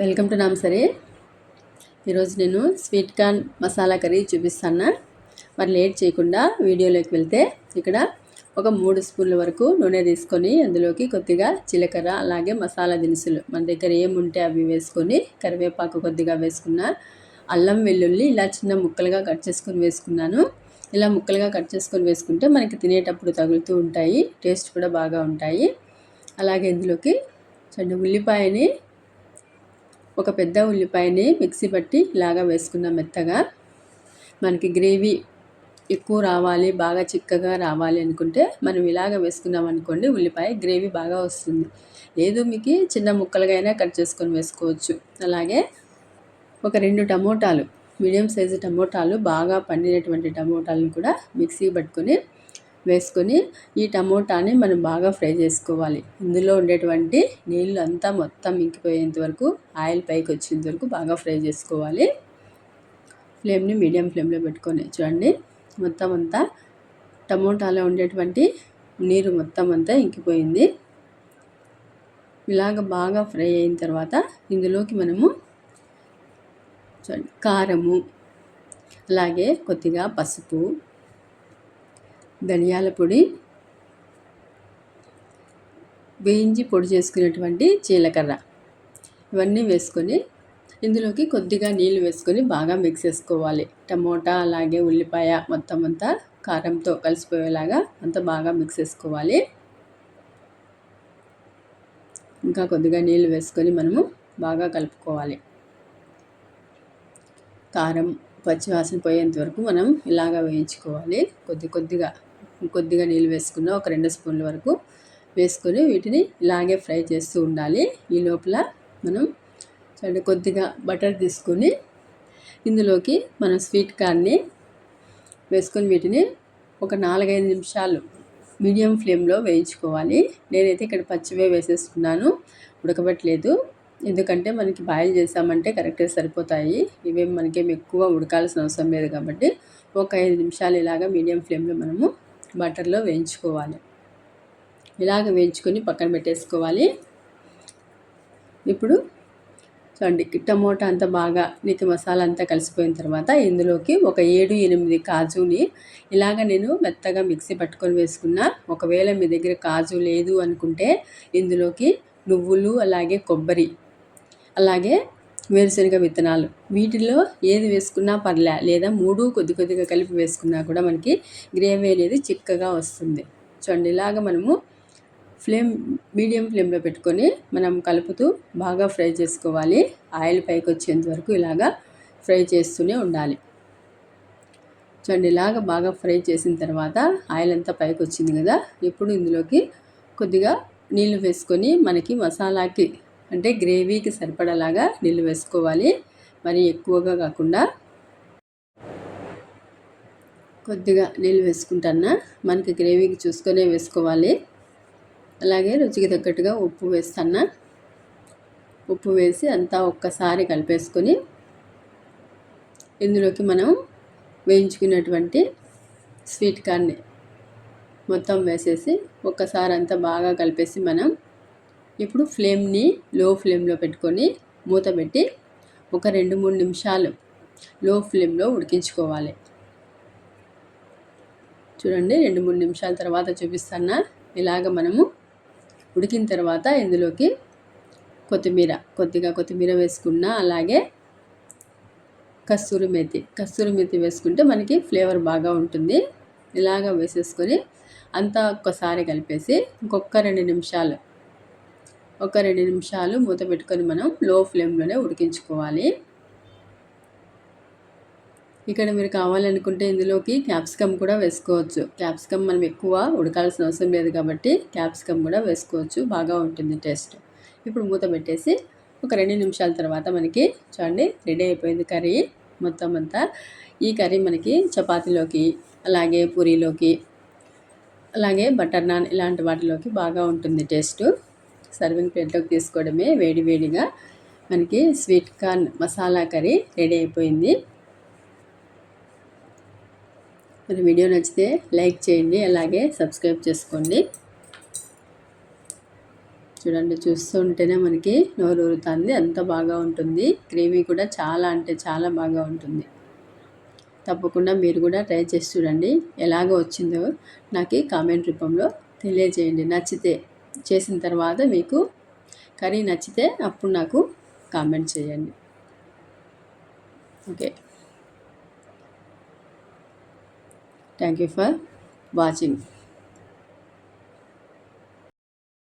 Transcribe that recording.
Welcome to నామసరి. ఈరోజు నేను sweet corn masala curry చూపిస్తాను. మరి లేట్ చేయకుండా వీడియోలోకి వెళ్తే ఇక్కడ ఒక మూడు స్పూన్ల వరకు నూనె తీసుకొని అందులోకి కొద్దిగా జీలకర్ర అలాగే మసాలా దినుసులు. మన దగ్గర ఏముంటే అవి వేసుకొని కరివేపాకు కొద్దిగా వేసుకున్న అల్లం వెల్లుల్లి ఇలా చిన్న ముక్కలుగా కట్ చేసుకొని వేసుకున్నాను. ఇలా ముక్కలుగా కట్ చేసుకొని వేసుకుంటే మనకి తినేటప్పుడు తగులుతూ ఉంటాయి టేస్ట్ కూడా బాగా ఉంటాయి. అలాగే ఇందులోకి చిన్న ఉల్లిపాయని ఒక పెద్ద ఉల్లిపాయని మిక్సీ పట్టి ఇలాగా వేసుకున్నాం మెత్తగా. మనకి గ్రేవీ ఎక్కువ రావాలి బాగా చిక్కగా రావాలి అనుకుంటే మనం ఇలాగ వేసుకున్నాం అనుకోండి ఉల్లిపాయ గ్రేవీ బాగా వస్తుంది. లేదు మీకు చిన్న ముక్కలుగా అయినా కట్ చేసుకొని వేసుకోవచ్చు. అలాగే ఒక రెండు టమోటాలు మీడియం సైజు టమోటాలు బాగా పండినటువంటి టమోటాలను కూడా మిక్సీ పట్టుకొని వేసుకొని ఈ టమోటాని మనం బాగా ఫ్రై చేసుకోవాలి. ఇందులో ఉండేటువంటి నీళ్ళు అంతా మొత్తం ఇంకిపోయేంత వరకు ఆయిల్ పైకి వచ్చేంత వరకు బాగా ఫ్రై చేసుకోవాలి. ఫ్లేమ్ని మీడియం ఫ్లేమ్లో పెట్టుకొని చూడండి. మొత్తం అంతా టమోటాలో ఉండేటువంటి నీరు మొత్తం అంతా ఇంకిపోయింది. ఇలాగ బాగా ఫ్రై అయిన తర్వాత ఇందులోకి మనము చూడండి కారము అలాగే కొద్దిగా పసుపు ధనియాల పొడి వేయించి పొడి చేసుకునేటువంటి జీలకర్ర. ఇవన్నీ వేసుకొని ఇందులోకి కొద్దిగా నీళ్ళు వేసుకొని బాగా మిక్స్ చేసుకోవాలి. టమోటా అలాగే ఉల్లిపాయ మొత్తం అంతా కారంతో కలిసిపోయేలాగా అంతా బాగా మిక్స్ చేసుకోవాలి. ఇంకా కొద్దిగా నీళ్ళు వేసుకొని మనము బాగా కలుపుకోవాలి. కారం పచ్చివాసన పోయేంత వరకు మనం ఇలాగా వేయించుకోవాలి. కొద్ది కొద్దిగా కొద్దిగా నీళ్ళు వేసుకున్న ఒక రెండు స్పూన్ల వరకు వేసుకొని వీటిని ఇలాగే ఫ్రై చేస్తూ ఉండాలి. ఈ లోపల మనం చూడండి కొద్దిగా బటర్ తీసుకొని ఇందులోకి మనం స్వీట్ కార్న్ని వేసుకొని వీటిని ఒక నాలుగైదు నిమిషాలు మీడియం ఫ్లేమ్లో వేయించుకోవాలి. నేనైతే ఇక్కడ పచ్చివే వేసేసుకున్నాను ఉడకబెట్టలేదు. ఎందుకంటే మనకి బాయిల్ చేసామంటే కరెక్ట్గా సరిపోతాయి. ఇవేం మనకేం ఎక్కువ ఉడకాల్సిన అవసరం లేదు కాబట్టి ఒక ఐదు నిమిషాలు ఇలాగ మీడియం ఫ్లేమ్లో మనము బటర్లో వేయించుకోవాలి. ఇలాగ వేయించుకొని పక్కన పెట్టేసుకోవాలి. ఇప్పుడు చూడండి టమోటా అంతా బాగా నీకు మసాలా అంతా కలిసిపోయిన తర్వాత ఇందులోకి ఒక ఏడు ఎనిమిది కాజుని ఇలాగ నేను మెత్తగా మిక్సీ పట్టుకొని వేసుకున్నా. ఒకవేళ మీ దగ్గర కాజు లేదు అనుకుంటే ఇందులోకి నువ్వులు అలాగే కొబ్బరి అలాగే వేరుశనగ విత్తనాలు. వీటిలో ఏది వేసుకున్నా పర్లే లేదా మూడు కొద్ది కొద్దిగా కలిపి వేసుకున్నా కూడా మనకి గ్రేవీ అనేది చిక్కగా వస్తుంది. చూడండి ఇలాగ మనము ఫ్లేమ్ మీడియం ఫ్లేమ్లో పెట్టుకొని మనం కలుపుతూ బాగా ఫ్రై చేసుకోవాలి. ఆయిల్ పైకి వచ్చేంత వరకు ఇలాగా ఫ్రై చేస్తూనే ఉండాలి. చూడండి ఇలాగ బాగా ఫ్రై చేసిన తర్వాత ఆయిల్ అంతా పైకి వచ్చింది కదా ఇప్పుడు ఇందులోకి కొద్దిగా నీళ్ళు వేసుకొని మనకి మసాలాకి అంటే గ్రేవీకి సరిపడలాగా నీళ్ళు వేసుకోవాలి. మరి ఎక్కువగా కాకుండా కొద్దిగా నీళ్ళు వేసుకుంటానా? మనకి గ్రేవీకి చూసుకొనే వేసుకోవాలి. అలాగే రుచికి తగ్గట్టుగా ఉప్పు వేస్తానా? ఉప్పు వేసి అంతా ఒక్కసారి కలిపేసుకొని ఇందులోకి మనం వేయించుకున్నటువంటి స్వీట్ కార్న్ని మొత్తం వేసేసి ఒక్కసారి అంతా బాగా కలిపేసి మనం ఇప్పుడు ఫ్లేమ్ని లో ఫ్లేమ్లో పెట్టుకొని మూత పెట్టి ఒక రెండు మూడు నిమిషాలు లో ఫ్లేమ్లో ఉడికించుకోవాలి. చూడండి రెండు మూడు నిమిషాల తర్వాత చూపిస్తాను ఇలాగ మనము ఉడికిన తర్వాత ఇందులోకి కొత్తిమీర కొద్దిగా కొత్తిమీర వేసుకున్న అలాగే కస్తూరి మెతి కస్తూరి మెతి వేసుకుంటే మనకి ఫ్లేవర్ బాగా ఉంటుంది. ఇలాగ వేసేసుకొని అంతా ఒక్కసారి కలిపేసి ఇంకొక రెండు నిమిషాలు ఒక రెండు నిమిషాలు మూత పెట్టుకొని మనం లో ఫ్లేమ్లోనే ఉడికించుకోవాలి. ఇక్కడ మీరు కావాలనుకుంటే ఇందులోకి క్యాప్సికమ్ కూడా వేసుకోవచ్చు. క్యాప్సికమ్ మనం ఎక్కువ ఉడకాల్సిన అవసరం లేదు కాబట్టి క్యాప్సికమ్ కూడా వేసుకోవచ్చు. బాగా ఉంటుంది టేస్ట్. ఇప్పుడు మూత పెట్టేసి ఒక రెండు నిమిషాల తర్వాత మనకి చూడండి రెడీ అయిపోయింది కర్రీ. మొత్తం అంతా ఈ కర్రీ మనకి చపాతీలోకి అలాగే పూరీలోకి అలాగే బటర్ నాన్ ఇలాంటి వాటిలోకి బాగా ఉంటుంది టేస్ట్. సర్వింగ్ ప్లేట్లోకి తీసుకోవడమే వేడివేడిగా మనకి sweet corn masala curry ready అయిపోయింది. మరి వీడియో నచ్చితే లైక్ చేయండి అలాగే సబ్స్క్రైబ్ చేసుకోండి. చూడండి చూస్తుంటేనే మనకి నోరు ఊరుతుంది అంత బాగా ఉంటుంది. గ్రేవీ కూడా చాలా అంటే చాలా బాగా ఉంటుంది. తప్పకుండా మీరు కూడా ట్రై చేసి చూడండి ఎలాగో వచ్చిందో నాకు కామెంట్ రూపంలో తెలియజేయండి. నచ్చితే చేసిన తర్వాత మీకు కర్రీ నచ్చితే అప్పుడు నాకు కామెంట్ చేయండి. Okay. Thank you for watching